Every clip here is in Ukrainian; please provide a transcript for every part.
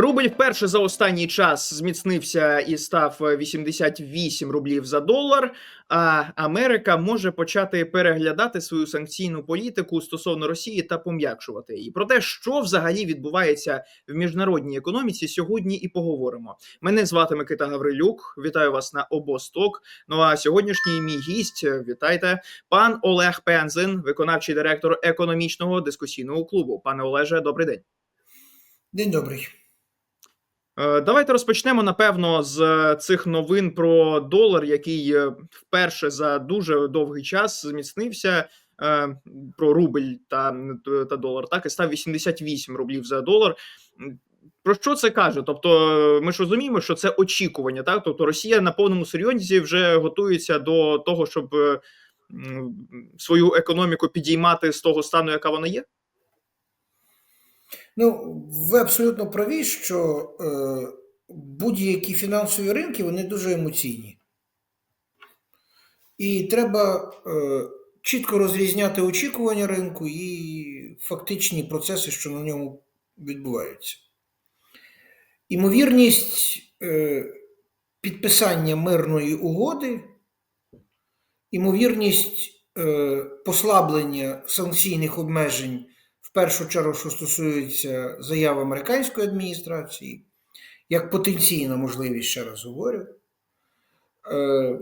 Рубль вперше за останній час зміцнився і став 88 рублів за долар. А Америка може почати переглядати свою санкційну політику стосовно Росії та пом'якшувати її. Про те, що взагалі відбувається в міжнародній економіці, сьогодні і поговоримо. Мене звати Микита Гаврилюк. Вітаю вас на обосток. Ну а сьогоднішній мій гість, вітайте, пан Олег Пензин, виконавчий директор економічного дискусійного клубу. Пане Олеже, добрий день. День добрий. Е, Давайте розпочнемо напевно з е, цих новин про долар, який е, вперше за дуже довгий час зміцнився. Про рубль та, та долар, так і став 88 рублів за долар. Про що це каже? Тобто, ми ж розуміємо, що це очікування, так? Тобто, Росія на повному серйозі вже готується до того, щоб свою економіку підіймати з того стану, яка вона є. Ну, ви абсолютно праві, що е, будь-які фінансові ринки вони дуже емоційні. І треба е, чітко розрізняти очікування ринку і фактичні процеси, що на ньому відбуваються. Імовірність е, підписання мирної угоди, імовірність е, послаблення санкційних обмежень в першу чергу, що стосується заяв американської адміністрації, як потенційна можливість, ще раз говорю, е,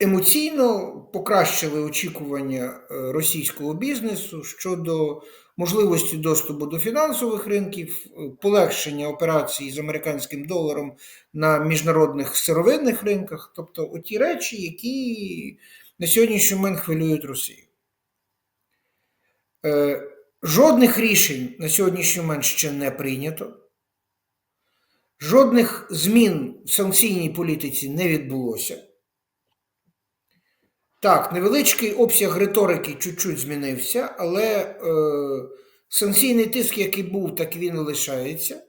емоційно покращили очікування е, російського бізнесу щодо можливості доступу до фінансових ринків, е, полегшення операцій з американським доларом на міжнародних сировинних ринках, тобто оті речі, які на сьогоднішній момент хвилюють Росію. Е, Жодних рішень на сьогоднішній момент ще не прийнято. Жодних змін в санкційній політиці не відбулося. Так, невеличкий обсяг риторики чуть-чуть змінився, але е, санкційний тиск, який був, так він і лишається.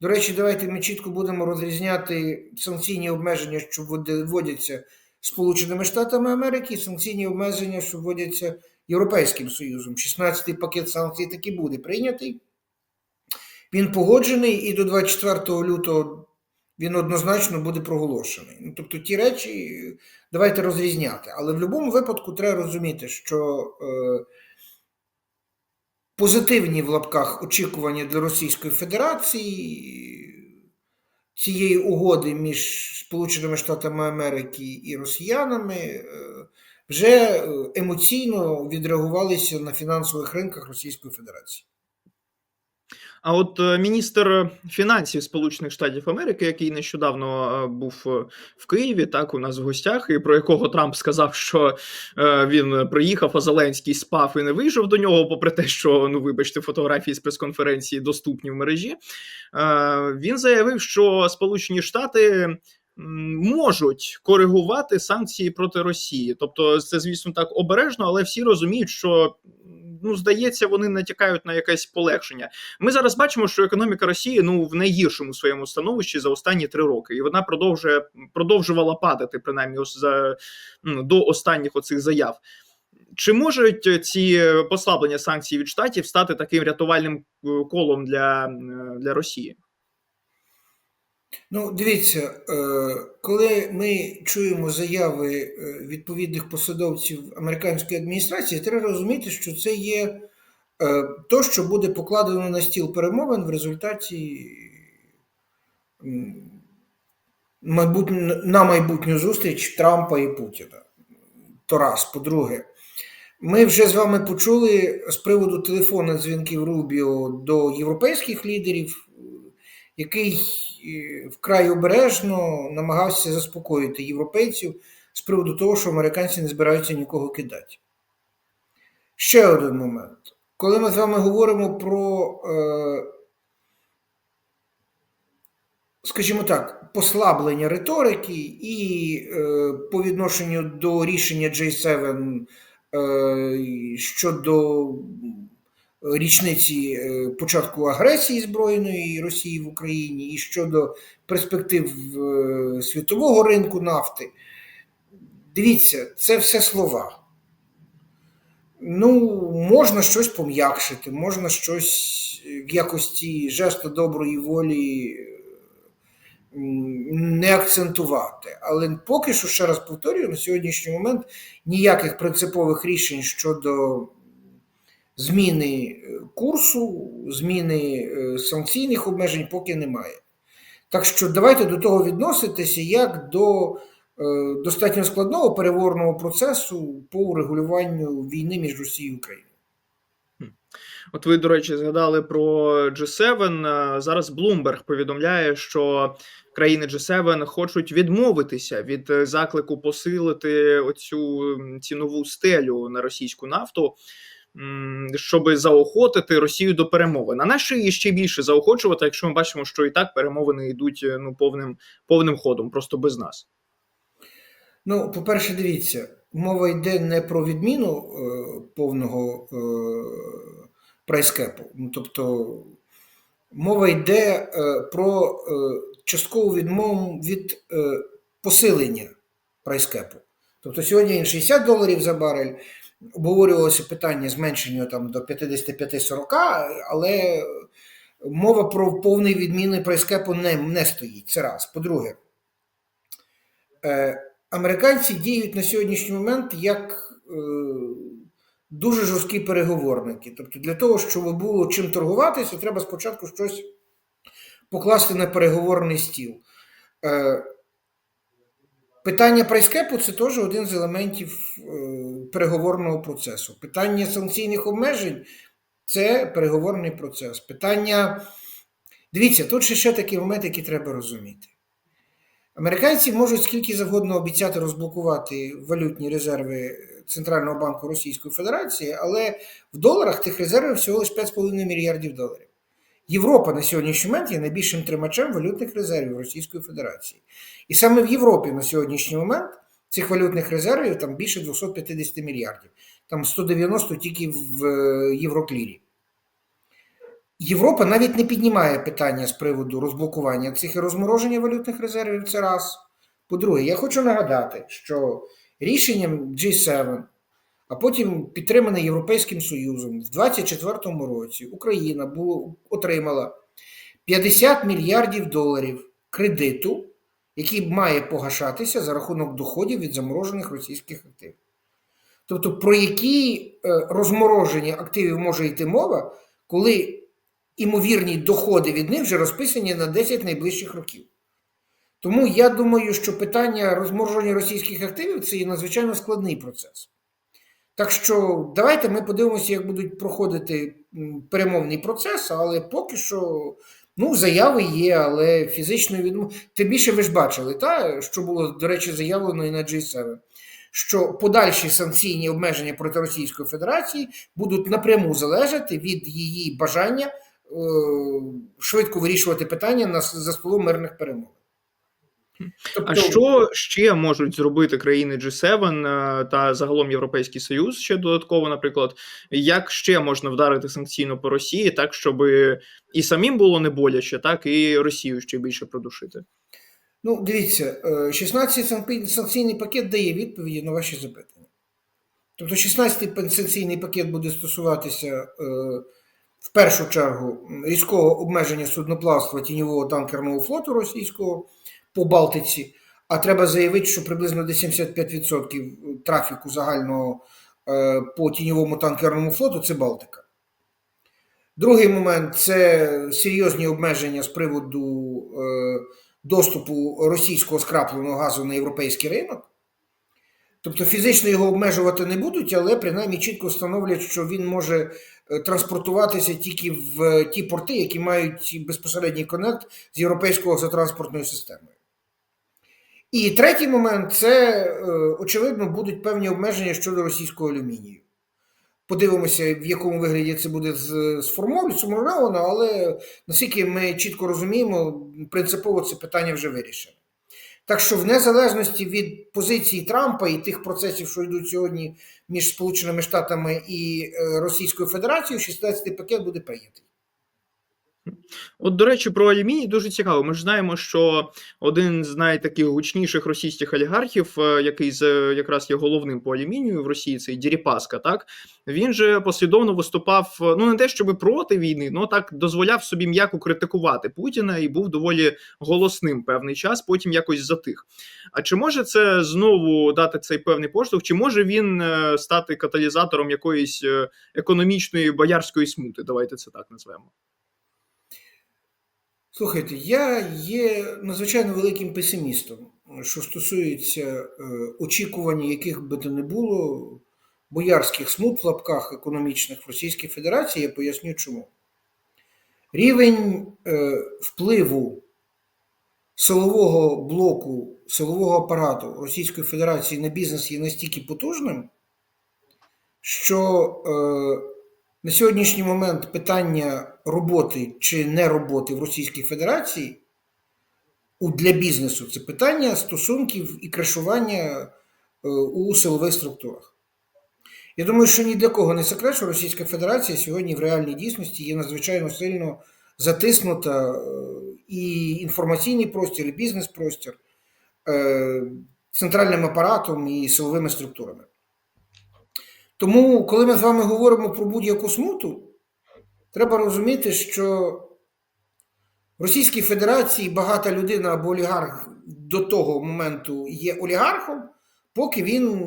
До речі, давайте ми чітко будемо розрізняти санкційні обмеження, що вводяться Сполученими Штатами Америки, і санкційні обмеження, що вводяться Європейським Союзом. 16-й пакет санкцій таки буде прийнятий. Він погоджений і до 24 лютого він однозначно буде проголошений. Ну, тобто ті речі давайте розрізняти. Але в будь-якому випадку треба розуміти, що е, позитивні в лапках очікування для Російської Федерації цієї угоди між Сполученими Штатами Америки і росіянами е, вже е, емоційно відреагувалися на фінансових ринках Російської Федерації. А от е, міністр фінансів Сполучених Штатів Америки, який нещодавно е, був е, в Києві, так у нас в гостях, і про якого Трамп сказав, що е, він приїхав, а Зеленський спав і не вийшов до нього, попри те, що ну вибачте, фотографії з прес-конференції доступні в мережі. Е, він заявив, що Сполучені Штати. Можуть коригувати санкції проти Росії, тобто це, звісно, так обережно, але всі розуміють, що ну здається, вони натякають на якесь полегшення. Ми зараз бачимо, що економіка Росії ну в найгіршому своєму становищі за останні три роки, і вона продовжує продовжувала падати, принаймні ось за ну, до останніх оцих заяв. Чи можуть ці послаблення санкцій від штатів стати таким рятувальним е, колом для, е, для Росії? Ну, дивіться, е, коли ми чуємо заяви е, відповідних посадовців американської адміністрації, треба розуміти, що це є е, то, що буде покладено на стіл перемовин в результаті на майбутню зустріч Трампа і Путіна. То раз, по-друге, ми вже з вами почули з приводу телефонних дзвінків Рубіо до європейських лідерів, який е, вкрай обережно намагався заспокоїти європейців з приводу того, що американці не збираються нікого кидати. Ще один момент. Коли ми з вами говоримо про, е, скажімо так, послаблення риторики і е, по відношенню до рішення J7 е, щодо річниці е, початку агресії збройної Росії в Україні і щодо перспектив е, світового ринку нафти. Дивіться, це все слова. Ну, можна щось пом'якшити, можна щось в якості жесту доброї волі не акцентувати. Але поки що, ще раз повторюю, на сьогоднішній момент ніяких принципових рішень щодо зміни е, курсу, зміни е, санкційних обмежень поки немає. Так що давайте до того відноситися як до е, достатньо складного переговорного процесу по урегулюванню війни між Росією і Україною. От ви, до речі, згадали про G7. Е, Зараз Bloomberg повідомляє, що країни G7 хочуть відмовитися від заклику посилити оцю цінову стелю на російську нафту, щоб заохотити Росію до перемовин. А нащо її ще більше заохочувати, якщо ми бачимо, що і так перемовини йдуть е, ну повним повним ходом, просто без нас. Ну, по-перше, дивіться, мова йде не про відміну е, повного е, прайскепу. Ну, тобто мова йде е, про е, часткову відмову від е, посилення прайскепу. Тобто сьогодні він 60 доларів за барель. Обговорювалося питання зменшення там, до 55-40, але мова про повний відміни прайскепу не, не стоїть. Це раз. По-друге, е, американці діють на сьогоднішній момент як е, дуже жорсткі переговорники. Тобто, для того, щоб було чим торгуватися, треба спочатку щось покласти на переговорний стіл. Е, питання прайскепу це теж один з елементів е, переговорного процесу. Питання санкційних обмежень це переговорний процес. Питання. Дивіться, тут ще, такий момент, який треба розуміти. Американці можуть скільки завгодно обіцяти розблокувати валютні резерви Центрального банку Російської Федерації, але в доларах тих резервів всього лише 5,5 мільярдів доларів. Європа на сьогоднішній момент є найбільшим тримачем валютних резервів Російської Федерації. І саме в Європі на сьогоднішній момент цих валютних резервів там більше 250 мільярдів, там 190 тільки в е, Євроклірі. Європа навіть не піднімає питання з приводу розблокування цих і розмороження валютних резервів. Це раз. По-друге, я хочу нагадати, що рішенням G7, а потім підтримане Європейським Союзом, в 2024 році Україна було, отримала 50 мільярдів доларів кредиту, який має погашатися за рахунок доходів від заморожених російських активів. Тобто, про які е, розмороження активів може йти мова, коли імовірні доходи від них вже розписані на 10 найближчих років. Тому я думаю, що питання розмороження російських активів це є надзвичайно складний процес. Так що давайте ми подивимося, як будуть проходити перемовний процес, але поки що ну, заяви є, але фізичної відмови. Тим більше ви ж бачили, та, що було, до речі, заявлено і на G7, що подальші санкційні обмеження проти Російської Федерації будуть напряму залежати від її бажання е, швидко вирішувати питання на, за столом мирних перемовин. Тобто, А що ще можуть зробити країни G7 е, та загалом Європейський Союз ще додатково, наприклад, як ще можна вдарити санкційно по Росії, так щоб і самим було не боляче, так і Росію ще більше продушити? Ну, дивіться, е, 16-й санкційний пакет дає відповіді на ваші запитання. Тобто, 16-й санкційний пакет буде стосуватися е, в першу чергу різкого обмеження судноплавства тіньового танкерного флоту російського по Балтиці. А треба заявити, що приблизно до 75% трафіку загального е, по тіньовому танкерному флоту це Балтика. Другий момент це серйозні обмеження з приводу е, доступу російського скрапленого газу на європейський ринок. Тобто фізично його обмежувати не будуть, але принаймні чітко встановлять, що він може е, транспортуватися тільки в е, ті порти, які мають безпосередній конект з європейською газотранспортною системою. І третій момент це, е, очевидно, будуть певні обмеження щодо російського алюмінію. Подивимося, в якому вигляді це буде сформульовано, але наскільки ми чітко розуміємо, принципово це питання вже вирішено. Так що, в незалежності від позиції Трампа і тих процесів, що йдуть сьогодні між Сполученими Штатами і е, Російською Федерацією, 16-й пакет буде прийнятий. От, до речі, про алюміній дуже цікаво. Ми ж знаємо, що один з найтаких гучніших російських олігархів, е, який з, якраз є головним по алюмінію в Росії, цей Діріпаска, так він же послідовно виступав е, ну не те, щоб проти війни, ну так дозволяв собі м'яко критикувати Путіна і був доволі голосним певний час, потім якось затих. А чи може це знову дати цей певний поштовх? Чи може він е, стати каталізатором якоїсь економічної боярської смути? Давайте це так назвемо. Слухайте, я є надзвичайно великим песимістом, що стосується е, очікувань, яких би то не було, боярських смут в лапках економічних в Російській Федерації, я поясню чому. Рівень е, впливу силового блоку, силового апарату Російської Федерації на бізнес є настільки потужним, що е, на сьогоднішній момент питання роботи чи не роботи в Російській Федерації для бізнесу це питання стосунків і кришування е, у силових структурах. Я думаю, що ні для кого не секрет, що Російська Федерація сьогодні в реальній дійсності є надзвичайно сильно затиснута е, і інформаційний простір, і бізнес-простір е, центральним апаратом і силовими структурами. Тому, коли ми з вами говоримо про будь-яку смуту, треба розуміти, що в Російській Федерації багата людина або олігарх до того моменту є олігархом, поки він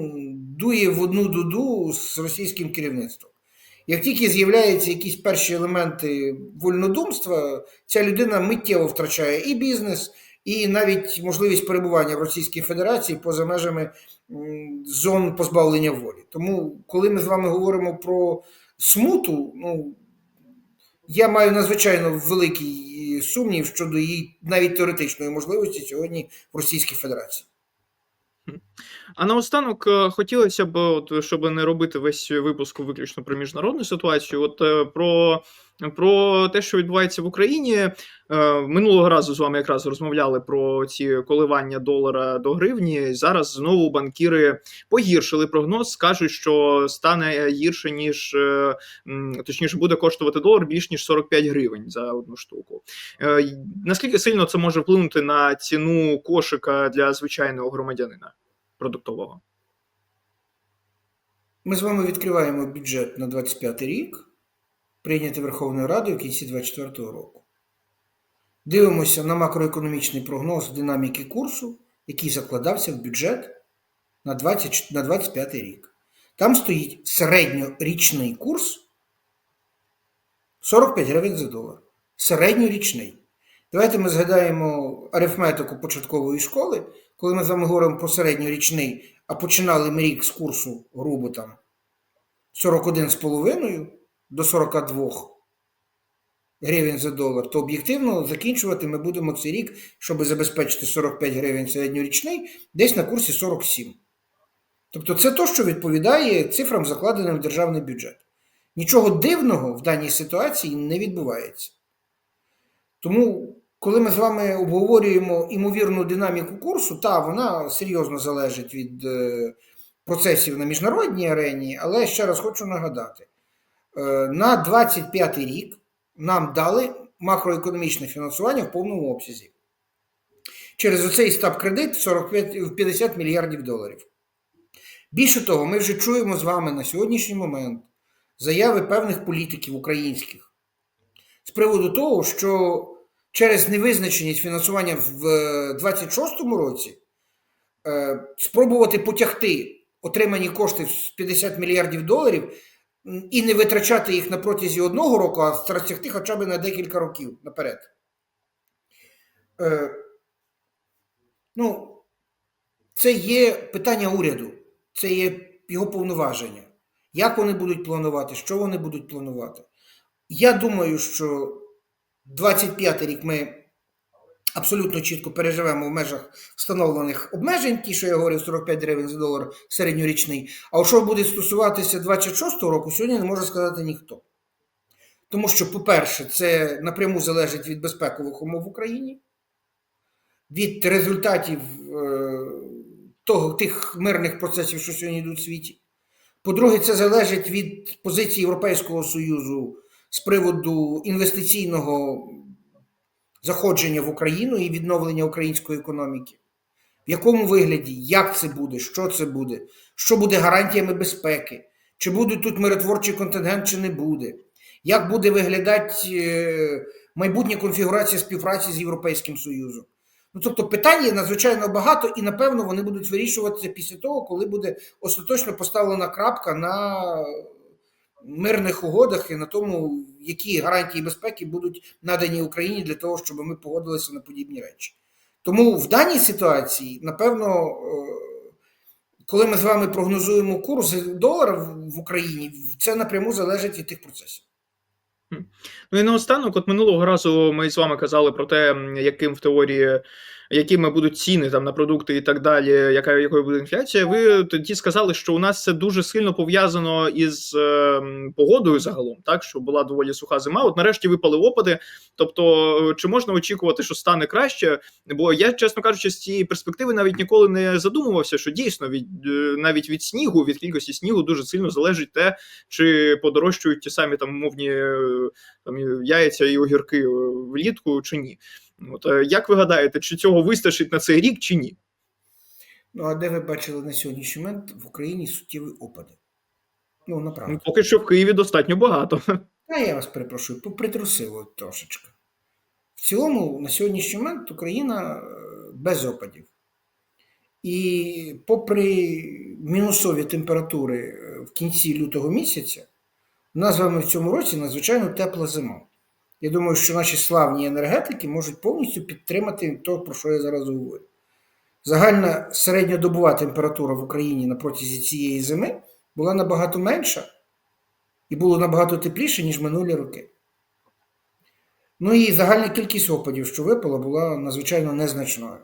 дує в одну дуду з російським керівництвом. Як тільки з'являються якісь перші елементи вольнодумства, ця людина миттєво втрачає і бізнес, і навіть можливість перебування в Російській Федерації поза межами зон позбавлення волі. Тому, коли ми з вами говоримо про смуту, ну я маю надзвичайно великий сумнів щодо її навіть теоретичної можливості сьогодні в Російській Федерації. А наостанок е, хотілося б, от, щоб не робити весь випуск виключно про міжнародну ситуацію. От е, про, про те, що відбувається в Україні. Е, Минулого разу з вами якраз розмовляли про ці коливання долара до гривні. Зараз знову банкіри погіршили прогноз, скажуть, що стане гірше ніж точніше буде коштувати долар більш ніж 45 гривень за одну штуку. Наскільки сильно це може вплинути на ціну кошика для звичайного громадянина продуктового? Ми з вами відкриваємо бюджет на 25 рік, прийнятий Верховною Радою в кінці 2024 року. Дивимося на макроекономічний прогноз динаміки курсу, який закладався в бюджет на 20, на 25 рік. Там стоїть середньорічний курс 45 гривень за долар. Середньорічний. Давайте ми згадаємо арифметику початкової школи, коли ми з вами говоримо про середньорічний, а починали ми рік з курсу грубо там 41,5 до 42 гривень за долар, то об'єктивно закінчувати ми будемо цей рік, щоб забезпечити 45 гривень середньорічний, десь на курсі 47. Тобто це то, що відповідає цифрам, закладеним в державний бюджет. Нічого дивного в даній ситуації не відбувається. Тому, коли ми з вами обговорюємо імовірну динаміку курсу, та вона серйозно залежить від е, процесів на міжнародній арені, але ще раз хочу нагадати: е, на 25 рік нам дали макроекономічне фінансування в повному обсязі. Через оцей стаб-кредит 45, 50 мільярдів доларів. Більше того, ми вже чуємо з вами на сьогоднішній момент заяви певних політиків українських з приводу того, що через невизначеність фінансування в 2026 році е, спробувати потягти отримані кошти з 50 мільярдів доларів і не витрачати їх на протязі одного року, а розтягти хоча б на декілька років наперед. Е, ну, це є питання уряду, це є його повноваження. Як вони будуть планувати, що вони будуть планувати. Я думаю, що 25 рік ми абсолютно чітко переживемо в межах встановлених обмежень, ті, що я говорив, 45 гривень за долар середньорічний. А що буде стосуватися 26 року, сьогодні не може сказати ніхто. Тому що, по-перше, це напряму залежить від безпекових умов в Україні, від результатів е, того, тих мирних процесів, що сьогодні йдуть у світі. По-друге, це залежить від позиції Європейського Союзу з приводу інвестиційного заходження в Україну і відновлення української економіки. В якому вигляді, як це буде, що це буде, що буде гарантіями безпеки, чи буде тут миротворчий контингент, чи не буде, як буде виглядати е, майбутня конфігурація співпраці з Європейським Союзом. Ну, тобто питань є надзвичайно багато, і напевно вони будуть вирішуватися після того, коли буде остаточно поставлена крапка на мирних угодах і на тому, які гарантії безпеки будуть надані Україні для того, щоб ми погодилися на подібні речі. Тому в даній ситуації, напевно, е, коли ми з вами прогнозуємо курс долара в- Україні, це напряму залежить від тих процесів. Ну і наостанок, от минулого разу ми з вами казали про те, яким в теорії, якими будуть ціни там на продукти і так далі, яка якою буде інфляція. Ви тоді сказали, що у нас це дуже сильно пов'язано із е, погодою загалом, так що була доволі суха зима. От нарешті випали опади. Тобто, е, чи можна очікувати, що стане краще? Бо я, чесно кажучи, з цієї перспективи навіть ніколи не задумувався, що дійсно від е, навіть від снігу, від кількості снігу дуже сильно залежить те, чи подорожчують ті самі там умовні е, там яйця і огірки влітку чи ні. От е, як ви гадаєте, чи цього вистачить на цей рік, чи ні? Ну, а де ви бачили на сьогоднішній момент в Україні суттєві опади? Ну, Ну, поки що в Києві достатньо багато. А я вас перепрошую, попритрусило трошечки. В цілому, на сьогоднішній момент Україна е, без опадів. І попри мінусові температури е, в кінці лютого місяця, у нас з вами в цьому році надзвичайно тепла зима. Я думаю, що наші славні енергетики можуть повністю підтримати те, про що я зараз говорю. Загальна середньодобова температура в Україні на протязі цієї зими була набагато менша і було набагато тепліше, ніж минулі роки. Ну і загальна кількість опадів, що випала, була надзвичайно незначною.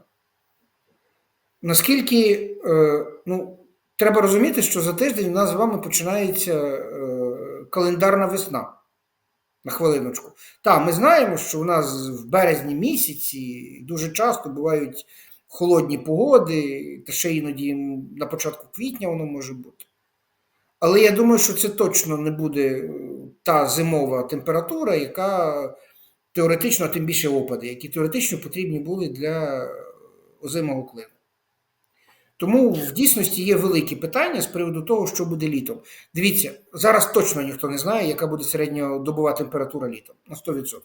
Наскільки, е, ну, треба розуміти, що за тиждень у нас з вами починається е, календарна весна. На хвилиночку. Так, ми знаємо, що у нас в березні місяці дуже часто бувають холодні погоди, та ще іноді на початку квітня воно може бути. Але я думаю, що це точно не буде е, та зимова температура, яка теоретично, тим більше опади, які теоретично потрібні були для озимого клину. Тому в дійсності є великі питання з приводу того, що буде літом. Дивіться, зараз точно ніхто не знає, яка буде середньодобова температура літом на 100%.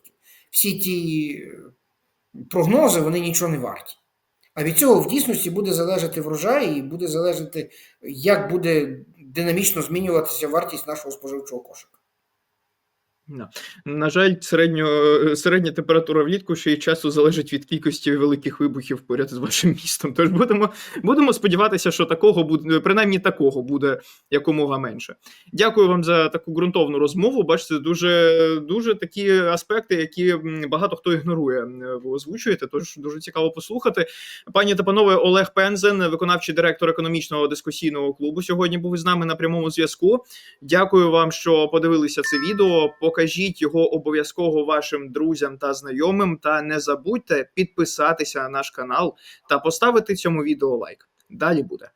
Всі ті е, прогнози вони нічого не варті. А від цього в дійсності буде залежати врожай і буде залежати, як буде динамічно змінюватися вартість нашого споживчого кошика. На жаль, середньо, е, середня температура влітку ще й часто залежить від кількості великих вибухів поряд з вашим містом. Тож будемо, будемо сподіватися, що такого буде, принаймні такого буде якомога менше. Дякую вам за таку ґрунтовну розмову. Бачите, дуже, дуже такі аспекти, які багато хто ігнорує. е, Ви озвучуєте, тож дуже цікаво послухати. Пані та панове, Олег Пензен, виконавчий директор економічного дискусійного клубу, сьогодні був із нами на прямому зв'язку. Дякую вам, що подивилися це відео. Покажіть його обов'язково вашим друзям та знайомим. Та не забудьте підписатися на наш канал та поставити цьому відео лайк. Далі буде.